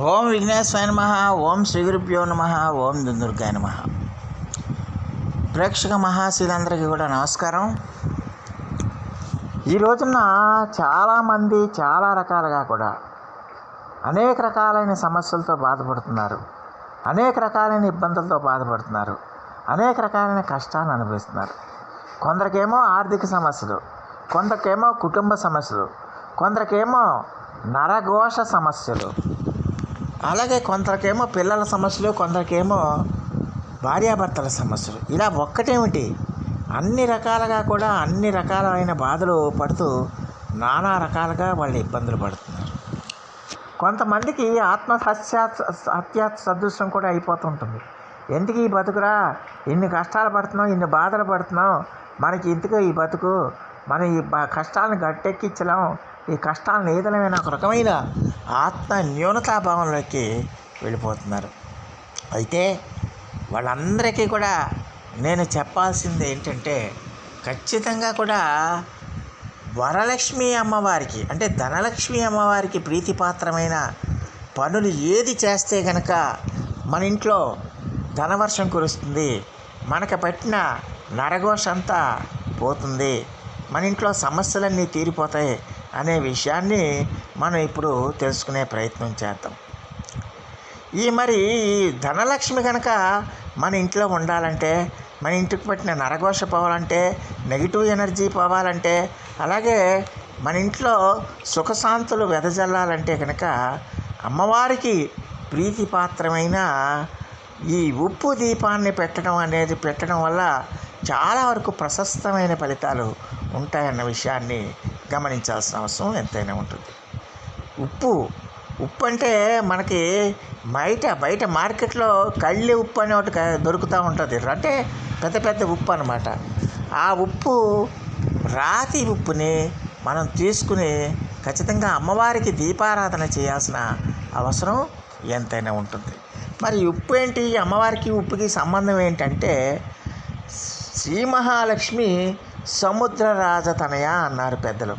ఓం విఘ్నేశ్వరాయ నమ ఓం శ్రీ గురుభ్యో నమ ఓం దుందుర్గాయ నమ. ప్రేక్షక మహాశీలందరికీ కూడా నమస్కారం. ఈ రోజున చాలామంది చాలా రకాలుగా కూడా అనేక రకాలైన సమస్యలతో బాధపడుతున్నారు. అనేక రకాలైన ఇబ్బందులతో బాధపడుతున్నారు. అనేక రకాలైన కష్టాలను అనుభవిస్తున్నారు. కొందరికేమో ఆర్థిక సమస్యలు కొందరికేమో కుటుంబ సమస్యలు కొందరికేమో నరఘోష సమస్యలు అలాగే కొందరికేమో పిల్లల సమస్యలు కొందరికేమో భార్యాభర్తల సమస్యలు. ఇలా ఒక్కటేమిటి? అన్ని రకాలుగా కూడా అన్ని రకాలైన బాధలు పడుతూ నానా రకాలుగా వాళ్ళు ఇబ్బందులు పడుతున్నారు. కొంతమందికి ఆత్మహత్య హత్యా సదృశ్యం కూడా అయిపోతుంటుంది. ఎందుకు ఈ బతుకురా? ఇన్ని కష్టాలు పడుతున్నాం ఇన్ని బాధలు పడుతున్నాం మనకి ఇంతకు ఈ బతుకు మన ఈ కష్టాలను గట్టెక్కించలేం. ఈ కష్టాలను ఏదలమైన ఒక రకమైన ఆత్మ న్యూనతాభావంలోకి వెళ్ళిపోతున్నారు. అయితే వాళ్ళందరికీ కూడా నేను చెప్పాల్సింది ఏంటంటే ఖచ్చితంగా కూడా వరలక్ష్మి అమ్మవారికి అంటే ధనలక్ష్మి అమ్మవారికి ప్రీతిపాత్రమైన పనులు ఏది చేస్తే గనక మన ఇంట్లో ధనవర్షం కురుస్తుంది మనకు పట్టిన నరఘోష అంతా పోతుంది మన ఇంట్లో సమస్యలన్నీ తీరిపోతాయి అనే విషయాన్ని మనం ఇప్పుడు తెలుసుకునే ప్రయత్నం చేద్దాం. ఈ మరి ఈ ధనలక్ష్మి కనుక మన ఇంట్లో ఉండాలంటే మన ఇంటికి పట్టిన నరఘోష పోవాలంటే నెగిటివ్ ఎనర్జీ పోవాలంటే అలాగే మన ఇంట్లో సుఖశాంతులు వెదజల్లాలంటే కనుక అమ్మవారికి ప్రీతిపాత్రమైన ఈ ఉప్పు దీపాన్ని పెట్టడం అనేది పెట్టడం వల్ల చాలా వరకు ప్రశస్తమైన ఫలితాలు ఉంటాయన్న విషయాన్ని గమనించాల్సిన అవసరం ఎంతైనా ఉంటుంది. ఉప్పు ఉప్పు అంటే మనకి బయట బయట మార్కెట్లో కళ్ళి ఉప్పు అనే ఒకటి దొరుకుతూ ఉంటుంది. అంటే పెద్ద పెద్ద ఉప్పు అనమాట ఆ ఉప్పు రాతి ఉప్పుని మనం తీసుకుని ఖచ్చితంగా అమ్మవారికి దీపారాధన చేయాల్సిన అవసరం ఎంతైనా ఉంటుంది. మరి ఉప్పు ఏంటి? అమ్మవారికి ఉప్పుకి సంబంధం ఏంటంటే శ్రీ మహాలక్ష్మి సముద్ర రాజతనయ అన్నారు పెద్దలు.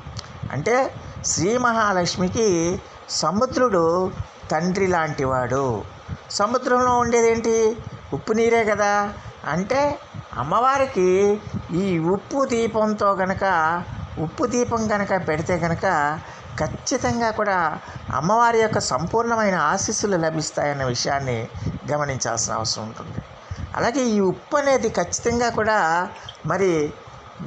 అంటే శ్రీ మహాలక్ష్మికి సముద్రుడు తండ్రి లాంటివాడు. సముద్రంలో ఉండేదేంటి? ఉప్పు నీరే కదా. అంటే అమ్మవారికి ఈ ఉప్పు దీపంతో గనక ఉప్పు దీపం కనుక పెడితే కనుక ఖచ్చితంగా కూడా అమ్మవారి యొక్క సంపూర్ణమైన ఆశీస్సులు లభిస్తాయన్న విషయాన్ని గమనించాల్సిన అవసరం ఉంటుంది. అలాగే ఈ ఉప్పు అనేది ఖచ్చితంగా కూడా మరి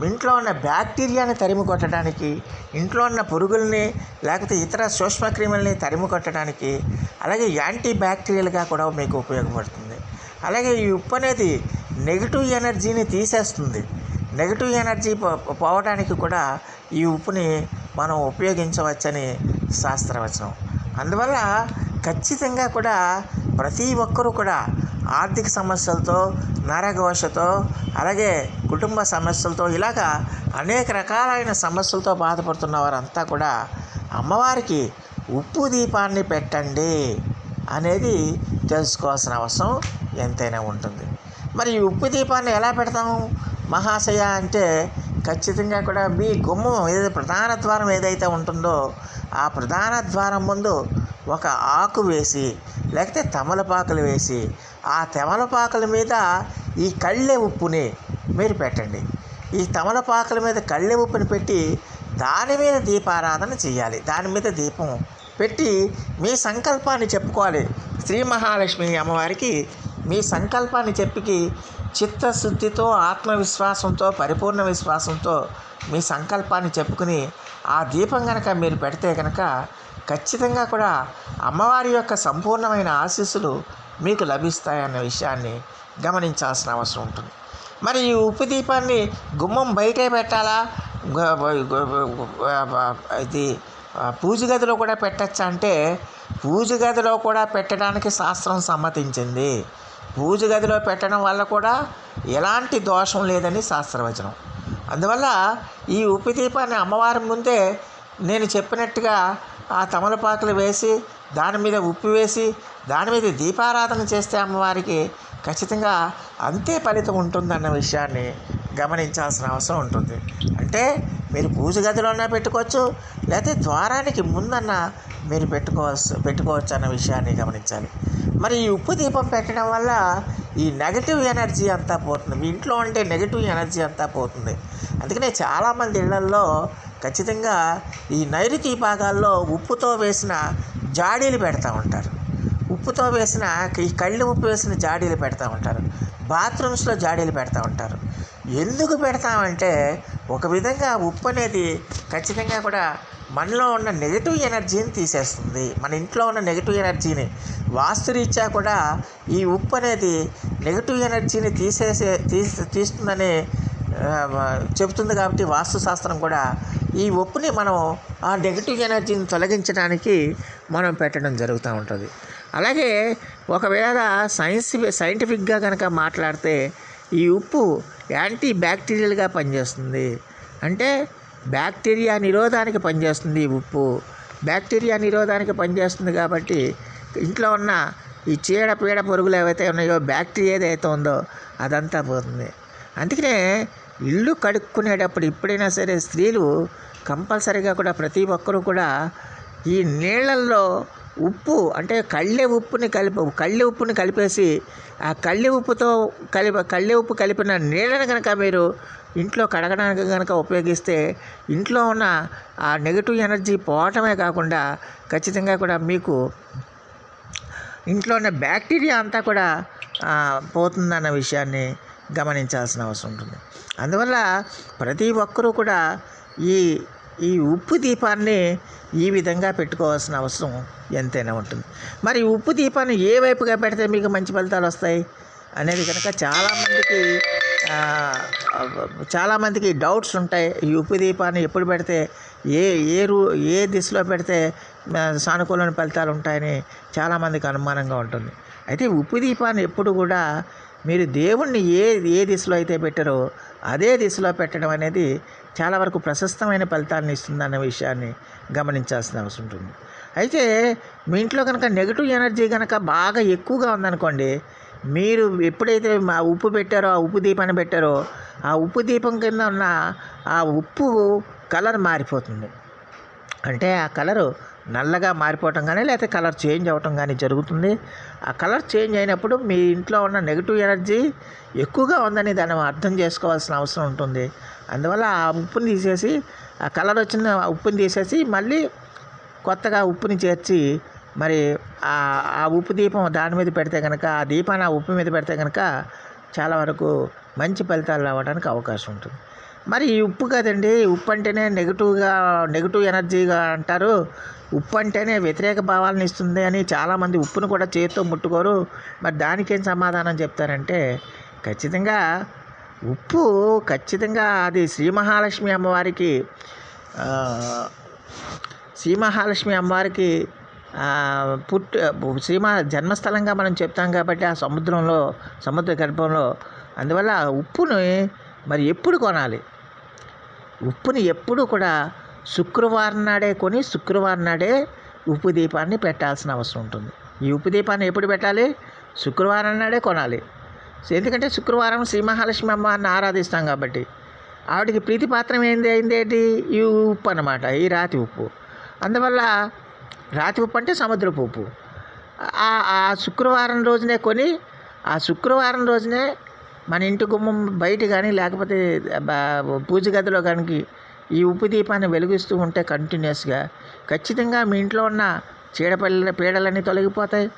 ఇంట్లో ఉన్న బ్యాక్టీరియాని తరిమి కొట్టడానికి ఇంట్లో ఉన్న పురుగుల్ని లేకపోతే ఇతర సూక్ష్మక్రిముల్ని తరిమి కొట్టడానికి అలాగే యాంటీ బ్యాక్టీరియల్గా కూడా మీకు ఉపయోగపడుతుంది. అలాగే ఈ ఉప్పు అనేది నెగిటివ్ ఎనర్జీని తీసేస్తుంది. నెగిటివ్ ఎనర్జీ పో- పోవడానికి కూడా ఈ ఉప్పుని మనం ఉపయోగించవచ్చని శాస్త్రవచనం. అందువల్ల ఖచ్చితంగా కూడా ప్రతి ఒక్కరూ కూడా ఆర్థిక సమస్యలతో నరఘోషతో అలాగే కుటుంబ సమస్యలతో ఇలాగా అనేక రకాలైన సమస్యలతో బాధపడుతున్న వారంతా కూడా అమ్మవారికి ఉప్పు దీపాన్ని పెట్టండి అనేది తెలుసుకోవాల్సిన అవసరం ఎంతైనా ఉంటుంది. మరి ఈ ఉప్పు దీపాన్ని ఎలా పెడతాము? మహాశయ అంటే ఖచ్చితంగా కూడా మీ గుమ్మం ఏదైతే ప్రధాన ద్వారం ఏదైతే ఉంటుందో ఆ ప్రధాన ద్వారం ముందు ఒక ఆకు వేసి లేకపోతే తమలపాకులు వేసి ఆ తమలపాకుల మీద ఈ కళ్ళె ఉప్పుని మీరు పెట్టండి. ఈ తమలపాకుల మీద కళ్ళె ఉప్పుని పెట్టి దాని మీద దీపారాధన చేయాలి. దాని మీద దీపం పెట్టి మీ సంకల్పాన్ని చెప్పుకోవాలి. శ్రీ మహాలక్ష్మి అమ్మవారికి మీ సంకల్పాన్ని చెప్పికి చిత్తశుద్ధితో ఆత్మవిశ్వాసంతో పరిపూర్ణ విశ్వాసంతో మీ సంకల్పాన్ని చెప్పుకుని ఆ దీపం కనుక మీరు పెడితే కనుక ఖచ్చితంగా కూడా అమ్మవారి యొక్క సంపూర్ణమైన ఆశీస్సులు మీకు లభిస్తాయన్న విషయాన్ని గమనించాల్సిన అవసరం ఉంటుంది. మరి ఈ ఉప్పు దీపాన్ని గుమ్మం బయటే పెట్టాలా? ఇది పూజ గదిలో కూడా పెట్టచ్చా అంటే పూజ గదిలో కూడా పెట్టడానికి శాస్త్రం సమ్మతించింది. పూజ గదిలో పెట్టడం వల్ల కూడా ఎలాంటి దోషం లేదని శాస్త్రవచనం. అందువల్ల ఈ ఉప్పు దీపాన్ని అమ్మవారి ముందే నేను చెప్పినట్టుగా ఆ తమలపాకులు వేసి దాని మీద ఉప్పు వేసి దాని మీద దీపారాధన చేస్తే అమ్మవారికి ఖచ్చితంగా అంతే ఫలితం ఉంటుందన్న విషయాన్ని గమనించాల్సిన అవసరం ఉంటుంది. అంటే మీరు పూజ గదిలోనే పెట్టుకోవచ్చు లేకపోతే ద్వారానికి ముందన్న మీరు పెట్టుకోవచ్చు పెట్టుకోవచ్చు అన్న విషయాన్ని గమనించాలి. మరి ఈ ఉప్పు దీపం పెట్టడం వల్ల ఈ నెగటివ్ ఎనర్జీ అంతా పోతుంది. మీ ఇంట్లో ఉండే నెగటివ్ ఎనర్జీ అంతా పోతుంది. అందుకనే చాలామంది ఇళ్ళల్లో ఖచ్చితంగా ఈ నైరుతి భాగాల్లో ఉప్పుతో వేసిన జాడీలు పెడతా ఉంటారు. ఉప్పుతో వేసిన ఈ కళ్ళు ఉప్పు వేసిన జాడీలు పెడతా ఉంటారు. బాత్రూమ్స్లో జాడీలు పెడతా ఉంటారు. ఎందుకు పెడతామంటే ఒక విధంగా ఉప్పు అనేది ఖచ్చితంగా కూడా మనలో ఉన్న నెగిటివ్ ఎనర్జీని తీసేస్తుంది. మన ఇంట్లో ఉన్న నెగిటివ్ ఎనర్జీని. వాస్తురీత్యా కూడా ఈ ఉప్పు అనేది నెగిటివ్ ఎనర్జీని తీసేసే తీసి తీస్తుందని చెబుతుంది కాబట్టి వాస్తు శాస్త్రం కూడా ఈ ఉప్పుని మనం ఆ నెగిటివ్ ఎనర్జీని తొలగించడానికి మనం పెట్టడం జరుగుతూ ఉంటుంది. అలాగే ఒకవేళ సైన్స్ సైంటిఫిక్గా కనుక మాట్లాడితే ఈ ఉప్పు యాంటీ బ్యాక్టీరియల్గా పనిచేస్తుంది. అంటే బ్యాక్టీరియా నిరోధానికి పనిచేస్తుంది ఈ ఉప్పు. బ్యాక్టీరియా నిరోధానికి పనిచేస్తుంది కాబట్టి ఇంట్లో ఉన్న ఈ చీడ పీడ పురుగులు ఏవైతే ఉన్నాయో బ్యాక్టీరియా ఏదైతే ఉందో అదంతా పోతుంది. అందుకనే ఇల్లు కడుక్కునేటప్పుడు ఎప్పుడైనా సరే స్త్రీలు కంపల్సరీగా కూడా ప్రతి ఒక్కరూ కూడా ఈ నీళ్ళల్లో ఉప్పు అంటే కళ్ళె ఉప్పుని కలిపి కళ్ళె ఉప్పుని కలిపేసి ఆ కళ్ళె ఉప్పుతో కలిపి కళ్ళె ఉప్పు కలిపిన నీళ్ళని కనుక మీరు ఇంట్లో కడగడానికి కనుక ఉపయోగిస్తే ఇంట్లో ఉన్న ఆ నెగిటివ్ ఎనర్జీ పోవటమే కాకుండా ఖచ్చితంగా కూడా మీకు ఇంట్లో ఉన్న బ్యాక్టీరియా అంతా కూడా పోతుందన్న విషయాన్ని గమనించాల్సిన అవసరం ఉంటుంది. అందువల్ల ప్రతి ఒక్కరూ కూడా ఈ ఈ ఉప్పు దీపాన్ని ఈ విధంగా పెట్టుకోవాల్సిన అవసరం ఎంతైనా ఉంటుంది. మరి ఉప్పు దీపాన్ని ఏ వైపుగా పెడితే మీకు మంచి ఫలితాలు వస్తాయి? అనేది కనుక చాలామందికి చాలామందికి డౌట్స్ ఉంటాయి. ఈ ఉప్పు దీపాన్ని ఎప్పుడు పెడితే ఏ ఏ రూ ఏ దిశలో పెడితే సానుకూలమైన ఫలితాలు ఉంటాయని చాలామందికి అనుమానంగా ఉంటుంది. అయితే ఉప్పు దీపాన్ని ఎప్పుడు కూడా మీరు దేవుణ్ణి ఏ ఏ దిశలో అయితే పెట్టారో అదే దిశలో పెట్టడం అనేది చాలా వరకు ప్రశస్తమైన ఫలితాలను ఇస్తుందన్న విషయాన్ని గమనించాల్సిన అవసరం ఉంటుంది. అయితే మీ ఇంట్లో కనుక నెగిటివ్ ఎనర్జీ కనుక బాగా ఎక్కువగా ఉందనుకోండి మీరు ఎప్పుడైతే మా ఉప్పు పెట్టారో ఆ ఉప్పు దీపాన్ని పెట్టారో ఆ ఉప్పు దీపం కింద ఉన్న ఆ ఉప్పు కలర్ మారిపోతుంది. అంటే ఆ కలరు నల్లగా మారిపోవటం కానీ లేకపోతే కలర్ చేంజ్ అవ్వటం కానీ జరుగుతుంది. ఆ కలర్ చేంజ్ అయినప్పుడు మీ ఇంట్లో ఉన్న నెగిటివ్ ఎనర్జీ ఎక్కువగా ఉందని దాన్ని అర్థం చేసుకోవాల్సిన అవసరం ఉంటుంది. అందువల్ల ఆ ఉప్పుని తీసేసి ఆ కలర్ వచ్చిన ఉప్పుని తీసేసి మళ్ళీ కొత్తగా ఉప్పుని చేర్చి మరి ఆ ఉప్పు దీపం దాని మీద పెడితే కనుక ఆ దీపాన్ని ఆ ఉప్పు మీద పెడితే కనుక చాలా వరకు మంచి ఫలితాలు రావడానికి అవకాశం ఉంటుంది. మరి ఉప్పు కదండి ఉప్పు అంటేనే నెగిటివ్గా నెగిటివ్ ఎనర్జీగా అంటారు. ఉప్పు అంటేనే వ్యతిరేక భావాలను ఇస్తుంది అని చాలామంది ఉప్పును కూడా చేతితో ముట్టుకోరు. మరి దానికేం సమాధానం చెప్తారంటే ఖచ్చితంగా ఉప్పు ఖచ్చితంగా అది శ్రీ మహాలక్ష్మి అమ్మవారికి శ్రీ మహాలక్ష్మి అమ్మవారికి పుట్టు శ్రీమా జన్మస్థలంగా మనం చెప్తాం కాబట్టి ఆ సముద్రంలో సముద్ర గర్భంలో. అందువల్ల ఉప్పుని మరి ఎప్పుడు కొనాలి? ఉప్పుని ఎప్పుడు కూడా శుక్రవారం నాడే కొని శుక్రవారం నాడే ఉప్పు దీపాన్ని పెట్టాల్సిన అవసరం ఉంటుంది. ఈ ఉప్పు దీపాన్ని ఎప్పుడు పెట్టాలి? శుక్రవారం నాడే కొనాలి. ఎందుకంటే శుక్రవారం శ్రీ మహాలక్ష్మి అమ్మవారిని ఆరాధిస్తాం కాబట్టి. ఆవిడకి ప్రీతిపాత్రం ఏంది అయిందేంటి ఈ ఉప్పు అన్నమాట ఈ రాతి ఉప్పు. అందువల్ల రాతి ఉప్పు అంటే సముద్రపు ఉప్పు. ఆ శుక్రవారం రోజునే కొని ఆ శుక్రవారం రోజునే మన ఇంటి గుమ్మం బయట కానీ లేకపోతే బా- పూజ గదిలో కానీ ఈ ఉప్పు దీపాన్ని వెలిగిస్తూ ఉంటే కంటిన్యూస్గా ఖచ్చితంగా మీ ఇంట్లో ఉన్న చీడపల్లి పీడలన్నీ తొలగిపోతాయి.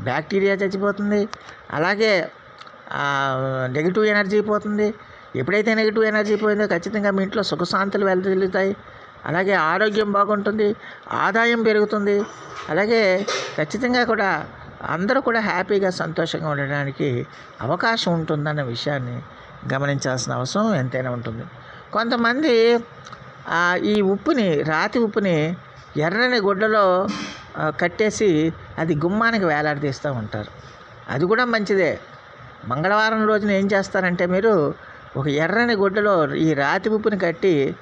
బ్యాక్టీరియా చచ్చిపోతుంది. అలాగే నెగిటివ్ ఎనర్జీ పోతుంది. ఎప్పుడైతే నెగిటివ్ ఎనర్జీ పోయిందో ఖచ్చితంగా మీ ఇంట్లో సుఖశాంతులు వెళ్తాయి అలాగే ఆరోగ్యం బాగుంటుంది. ఆదాయం పెరుగుతుంది. అలాగే ఖచ్చితంగా కూడా అందరూ కూడా హ్యాపీగా సంతోషంగా ఉండడానికి అవకాశం ఉంటుందన్న విషయాన్ని గమనించాల్సిన అవసరం ఎంతైనా ఉంటుంది. కొంతమంది ఈ ఉప్పుని రాతి ఉప్పుని ఎర్రని గుడ్డలో కట్టేసి అది గుమ్మానికి వేలాడదీస్తూ ఉంటారు. అది కూడా మంచిదే. మంగళవారం రోజున ఏం చేస్తారంటే మీరు ఒక ఎర్రని గుడ్డలో ఈ రాతి ఉప్పుని కట్టి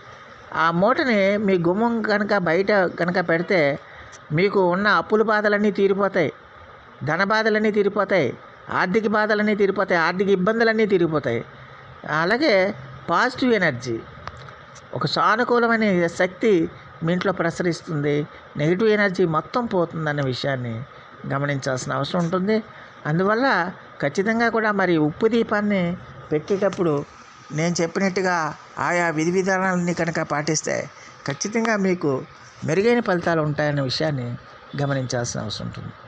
ఆ మూటని మీ గుమ్మం కనుక బయట కనుక పెడితే మీకు ఉన్న అప్పుల బాధలన్నీ తీరిపోతాయి. ధన బాధలన్నీ తీరిపోతాయి ఆర్థిక బాధలన్నీ తీరిపోతాయి ఆర్థిక ఇబ్బందులన్నీ తీరిపోతాయి. అలాగే పాజిటివ్ ఎనర్జీ ఒక సానుకూలమైన శక్తి మీ ఇంట్లో ప్రసరిస్తుంది నెగిటివ్ ఎనర్జీ మొత్తం పోతుందన్న విషయాన్ని గమనించాల్సిన అవసరం ఉంటుంది. అందువల్ల ఖచ్చితంగా కూడా మరి ఉప్పు దీపాన్ని పెట్టేటప్పుడు నేను చెప్పినట్టుగా ఆయా విధి విధానాలన్నీ కనుక పాటిస్తే ఖచ్చితంగా మీకు మెరుగైన ఫలితాలు ఉంటాయన్న విషయాన్ని గమనించాల్సిన అవసరం ఉంటుంది.